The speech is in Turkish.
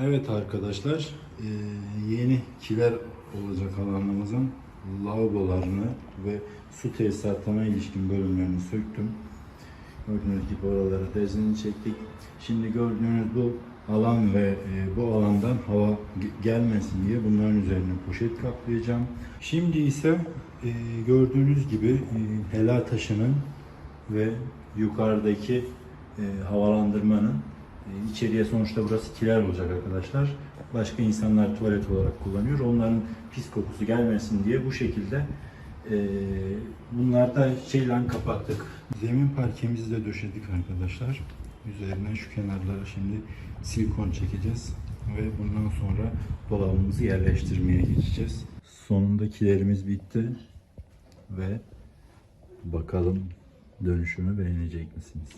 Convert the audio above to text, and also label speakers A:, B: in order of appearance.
A: Evet arkadaşlar, eee, yeni kiler olacak alanımızın lavabolarını ve su tesisatına ilişkin bölümlerini söktüm. Gördüğünüz gibi oralara tezini çektik. Şimdi gördüğünüz bu alan ve e, bu alandan hava ge- gelmesin diye bunların üzerine poşet kaplayacağım. Şimdi ise e, gördüğünüz gibi e, helal taşının ve yukarıdaki e, havalandırmanın e, içeriye sonuçta burası kiler olacak arkadaşlar. Başka insanlar tuvalet olarak kullanıyor. Onların pis kokusu gelmesin diye bu şekilde e, bunlar da şeyle kapattık. Zemin parkemizi de döşedik arkadaşlar. Üzerine şu kenarlara şimdi silikon çekeceğiz ve bundan sonra dolabımızı yerleştirmeye geçeceğiz. Sonunda kilerimiz bitti ve bakalım dönüşümü beğenecek misiniz?